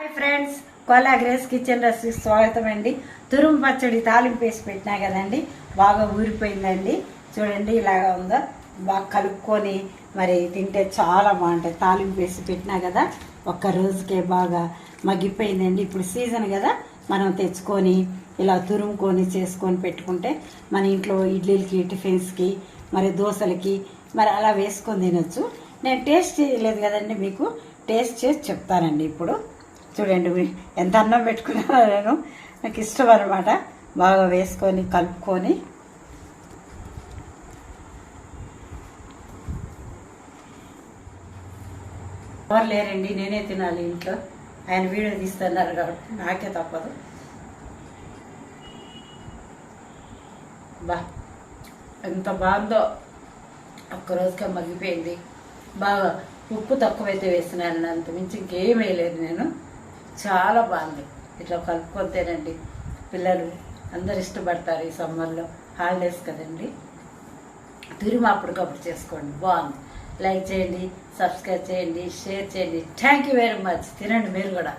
Hi friends Kola Grace kitchen recipe స్వాగతం అండి. తురుము పచ్చడి తాలింపు వేసి పెట్టినా కదండి. బాగా ఊరిపోయిందండి. చూడండి ఇలాగా ఉందో. బాగా కలుపుకొని మరి తింటే చాలా బాగుంటాయి తాలింపు వేసి పెట్టినా కదా ఒక్క రోజుకే బాగా మగ్గిపోయిందండి. ఇప్పుడు సీజన్ కదా మనం తెచ్చుకొని ఇలా తురుముకొని చేసుకొని పెట్టుకుంటే మన ఇంట్లో ఇడ్లీలకి టిఫిన్స్కి మరి దోశలకి మరి అలా వేసుకొని తినొచ్చు. నేను టేస్ట్ చేయలేదు కదండి మీకు. టేస్ట్ చేసి చెప్తానండి ఇప్పుడు. చూడండి ఎంత అన్నం పెట్టుకున్నానో నేను. నాకు ఇష్టం అనమాట బాగా వేసుకొని కలుపుకొని. ఎవరు లేరండి నేనే తినాలి ఇంట్లో. ఆయన వీడియో తీస్తున్నారు కాబట్టి నాకే తప్పదు. బా ఎంత బాగుందో. ఒక్కరోజుగా మగ్గిపోయింది. బాగా ఉప్పు తక్కువైతే వేసినాను అంత మించి ఇంకేం వేయలేదు నేను. చాలా బాగుంది. ఇట్లా కలుపుకొని తినండి పిల్లలు అందరు ఇష్టపడతారు ఈ సమ్మర్లో. హాలిడేస్ కదండి. తురిమి అప్పటికప్పుడు చేసుకోండి. బాగుంది. లైక్ చేయండి సబ్స్క్రైబ్ చేయండి షేర్ చేయండి. Thank you very much. తినండి మీరు కూడా.